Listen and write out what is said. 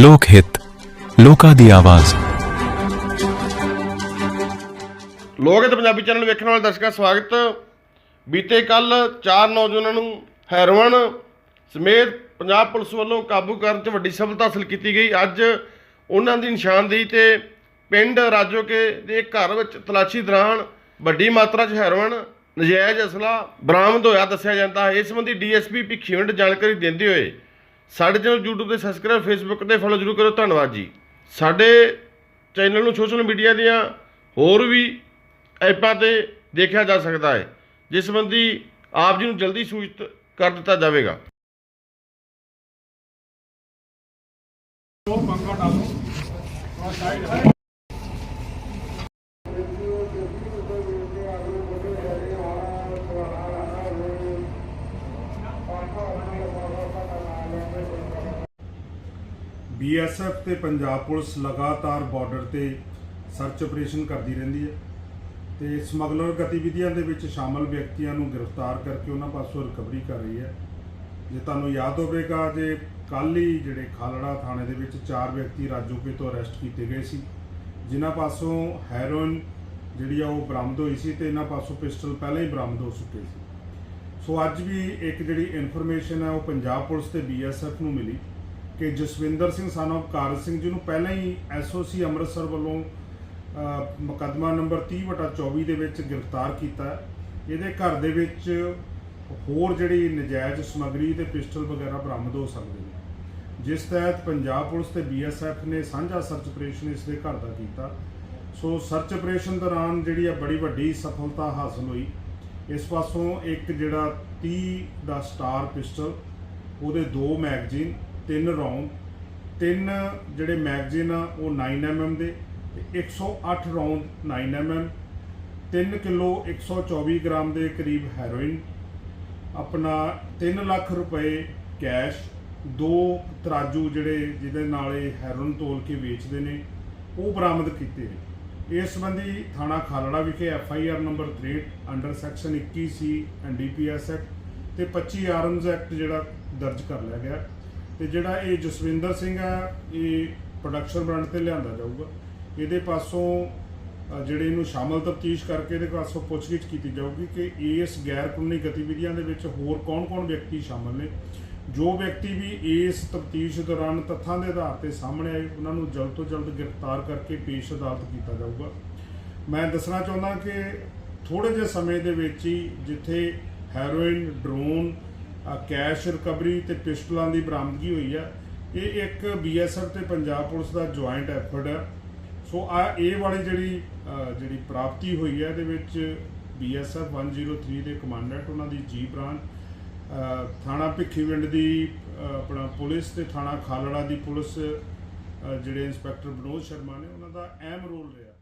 ਲੋਕ ਹਿੱਤ, ਲੋਕਾਂ ਦੀ ਆਵਾਜ਼। ਲੋਕ ਹਿੱਤ ਪੰਜਾਬੀ ਚੈਨਲ ਵੇਖਣ ਵਾਲੇ ਦਰਸ਼ਕਾਂ ਸਵਾਗਤ। ਬੀਤੇ ਕੱਲ ਚਾਰ ਨੌਜਵਾਨਾਂ ਨੂੰ ਹੈਰੋਇਨ ਸਮੇਤ ਪੰਜਾਬ ਪੁਲਿਸ ਵੱਲੋਂ ਕਾਬੂ ਕਰਨ 'ਚ ਵੱਡੀ ਸਫਲਤਾ ਹਾਸਲ ਕੀਤੀ ਗਈ। ਅੱਜ ਉਹਨਾਂ ਦੀ ਨਿਸ਼ਾਨਦੇਹੀ ਤੇ ਪਿੰਡ ਰਾਜੋਕੇ ਦੇ ਘਰ ਵਿੱਚ ਤਲਾਸ਼ੀ ਦੌਰਾਨ ਵੱਡੀ ਮਾਤਰਾ 'ਚ ਹੈਰੋਇਨ ਨਜਾਇਜ਼ ਅਸਲਾ ਬਰਾਮਦ ਹੋਇਆ, ਦੱਸਿਆ ਜਾਂਦਾ ਹੈ। ਇਸ ਸੰਬੰਧੀ ਡੀਐਸਪੀ ਭਿੱਖੀਵਿੰਡ ਜਾਣਕਾਰੀ ਦਿੰਦੇ ਹੋਏ ਸਾਡੇ ਚੈਨਲ YouTube ਤੇ ਸਬਸਕ੍ਰਾਈਬ Facebook ਤੇ ਫੋਲੋ ਜ਼ਰੂਰ ਕਰੋ। ਧੰਨਵਾਦ ਜੀ। ਸਾਡੇ ਚੈਨਲ ਨੂੰ ਸੋਸ਼ਲ ਮੀਡੀਆ ਦੀਆਂ ਹੋਰ ਵੀ ਐਪਾਂ ਤੇ ਦੇਖਿਆ ਜਾ ਸਕਦਾ ਹੈ, ਜਿਸ ਸੰਬੰਧੀ ਆਪ ਜੀ ਨੂੰ ਜਲਦੀ ਸੂਚਿਤ ਕਰ ਦਿੱਤਾ ਜਾਵੇਗਾ। ਬੀਐਸਐਫ ਤੇ ਪੰਜਾਬ ਪੁਲਿਸ ਲਗਾਤਾਰ ਬਾਰਡਰ ਤੇ ਸਰਚ ਆਪਰੇਸ਼ਨ ਕਰਦੀ ਰਹਿੰਦੀ ਹੈ ਤੇ ਸਮਗਲਰ ਗਤੀਵਿਧੀਆਂ ਦੇ ਵਿੱਚ ਸ਼ਾਮਲ ਵਿਅਕਤੀਆਂ ਨੂੰ ਗ੍ਰਿਫਤਾਰ ਕਰਕੇ ਉਹਨਾਂ ਪਾਸੋਂ ਰਿਕਵਰੀ ਕਰ ਰਹੀ ਹੈ। ਜੇ ਤੁਹਾਨੂੰ ਯਾਦ ਹੋਵੇਗਾ, ਜੇ ਕੱਲ੍ਹ ਹੀ ਜਿਹੜੇ ਖਾਲੜਾ ਥਾਣੇ ਦੇ ਵਿੱਚ ਚਾਰ ਵਿਅਕਤੀ ਰਾਜੋਕੇ ਤੋਂ ਅਰੈਸਟ ਕੀਤੇ ਗਏ ਸੀ, ਜਿਨ੍ਹਾਂ ਪਾਸੋਂ ਹੈਰੋਇਨ ਜਿਹੜੀ ਆ ਉਹ ਬਰਾਮਦ ਹੋਈ ਸੀ ਤੇ ਇਹਨਾਂ ਪਾਸੋਂ ਪਿਸਟਲ ਪਹਿਲਾਂ ਹੀ ਬਰਾਮਦ ਹੋ ਚੁੱਕੇ ਸੀ। ਸੋ ਅੱਜ ਵੀ ਇੱਕ ਜਿਹੜੀ ਇਨਫੋਰਮੇਸ਼ਨ ਹੈ ਉਹ ਪੰਜਾਬ ਪੁਲਿਸ ਤੇ ਬੀਐਸਐਫ ਨੂੰ ਮਿਲੀ। ਕਿ ਜਸਵਿੰਦਰ ਸਿੰਘ ਸਨ of ਕਾਰ ਸਿੰਘ ਜਿਹਨੂੰ ਪਹਿਲਾਂ ਹੀ ਐਸਓਸੀ ਅੰਮ੍ਰਿਤਸਰ ਵੱਲੋਂ ਅ, ਮੁਕੱਦਮਾ ਨੰਬਰ 30/24 ਦੇ ਵਿੱਚ ਗ੍ਰਿਫਤਾਰ ਕੀਤਾ ਇਹਦੇ ਘਰ ਦੇ ਵਿੱਚ ਹੋਰ ਜਿਹੜੀ ਨਜਾਇਜ਼ ਸਮੱਗਰੀ ਤੇ ਪਿਸਟਲ ਵਗੈਰਾ ਬਰਾਮਦ ਹੋ ਸਕਦੇ ਨੇ। ਜਿਸ ਤਹਿਤ ਪੰਜਾਬ ਪੁਲਿਸ ਤੇ ਬੀਐਸਐਫ ਨੇ ਸਾਂਝਾ ਸਰਚ ਆਪਰੇਸ਼ਨ ਇਸ ਦੇ ਘਰ ਦਾ ਕੀਤਾ। ਸੋ ਸਰਚ ਆਪਰੇਸ਼ਨ ਦੌਰਾਨ ਜਿਹੜੀ ਆ ਬੜੀ ਵੱਡੀ ਸਫਲਤਾ ਹਾਸਲ ਹੋਈ। ਇਸ ਪਾਸੋਂ ਇੱਕ ਜਿਹੜਾ 30 ਦਾ ਸਟਾਰ ਪਿਸਟਲ ਉਹਦੇ ਦੋ ਮੈਗਜ਼ੀਨ ਤਿੰਨ ਰੌਂਡ ਤਿੰਨ ਜਿਹੜੇ ਮੈਗਜ਼ੀਨ ਆ, ਉਹ 9mm ਦੇ, ਤੇ 108 ਰੌਂਡ 9mm 3 ਕਿਲੋ 124 ਗ੍ਰਾਮ ਦੇ ਕਰੀਬ ਹੈਰੋਇਨ, ਆਪਣਾ 3 ਲੱਖ ਰੁਪਏ ਕੈਸ਼, ਦੋ ਤਰਾਜੂ ਜਿਹੜੇ ਜਿਹਦੇ ਨਾਲ ਇਹ ਹੈਰੋਇਨ ਤੋਲ ਕੇ ਵੇਚਦੇ ਨੇ, ਉਹ ਬਰਾਮਦ ਕੀਤੇ ਨੇ। ਇਸ ਸੰਬੰਧੀ ਥਾਣਾ ਖਾਲੜਾ ਵਿਖੇ F I R number 63 under section 21 C NDPS act ਤੇ 25 ਆਰਮਜ਼ ਐਕਟ ਜਿਹੜਾ ਦਰਜ ਕਰ ਲਿਆ ਗਿਆ। ਤੇ ਜਿਹੜਾ ਇਹ ਜਸਵਿੰਦਰ ਸਿੰਘ ਆ, ਇਹ ਪ੍ਰੋਡਕਸ਼ਨ ਬ੍ਰਾਂਡ ਤੇ ਲਿਆਂਦਾ ਜਾਊਗਾ। ਇਹਦੇ ਪਾਸੋਂ ਜਿਹੜੇ ਇਹਨੂੰ ਸ਼ਾਮਲ ਤਫਤੀਸ਼ ਕਰਕੇ ਇਹਦੇ ਪਾਸੋਂ ਪੁੱਛਗਿੱਛ ਕੀਤੀ ਜਾਊਗੀ ਕਿ ਇਸ ਗੈਰ ਕਾਨੂੰਨੀ ਗਤੀਵਿਧੀਆਂ ਦੇ ਵਿੱਚ ਹੋਰ ਕੌਣ-ਕੌਣ ਵਿਅਕਤੀ ਸ਼ਾਮਲ ਨੇ। ਜੋ ਵਿਅਕਤੀ ਵੀ ਇਸ ਤਫਤੀਸ਼ ਦੌਰਾਨ ਤੱਥਾਂ ਦੇ ਆਧਾਰ ਤੇ ਸਾਹਮਣੇ ਆਏ, ਉਹਨਾਂ ਨੂੰ ਜਲਦ ਤੋਂ ਜਲਦ ਗ੍ਰਿਫਤਾਰ ਕਰਕੇ ਪੇਸ਼ ਅਦਾਲਤ ਕੀਤਾ ਜਾਊਗਾ। ਮੈਂ ਦੱਸਣਾ ਚਾਹੁੰਦਾ ਕਿ ਥੋੜੇ ਜਿਹੇ ਸਮੇਂ ਦੇ ਵਿੱਚ ਹੀ ਜਿੱਥੇ ਹੈਰੋਇਨ, ਡਰੋਨ ਕੈਸ਼ ਰਿਕਵਰੀ ਤੇ ਪਿਸਟਲਾਂ ਦੀ ਬਰਾਮਦਗੀ ਹੋਈ ਆ। ਇਹ ਇੱਕ ਬੀਐਸਐਫ ਤੇ ਪੰਜਾਬ ਪੁਲਿਸ ਦਾ ਜੁਆਇੰਟ ਐਫਰਟ ਹੈ ਸੋ ਆ ਇਹ ਵਾਲੀ ਜਿਹੜੀ ਜਿਹੜੀ ਪ੍ਰਾਪਤੀ ਹੋਈ ਹੈ ਇਹਦੇ ਵਿੱਚ ਬੀਐਸਐਫ 103 ਦੇ ਕਮਾਂਡੈਂਟ ਉਹਨਾਂ ਦੀ ਜੀ ਬ੍ਰਾਂਚ ਅ, ਥਾਣਾ ਭਿੱਖੀਵਿੰਡ ਦੀ ਆਪਣਾ ਪੁਲਿਸ ਤੇ ਥਾਣਾ ਖਾਲੜਾ ਦੀ ਪੁਲਿਸ ਜਿਹੜੇ ਇੰਸਪੈਕਟਰ ਵਿਨੋਦ ਸ਼ਰਮਾ ਨੇ ਉਹਨਾਂ ਦਾ ਅਹਿਮ ਰੋਲ ਰਿਹਾ।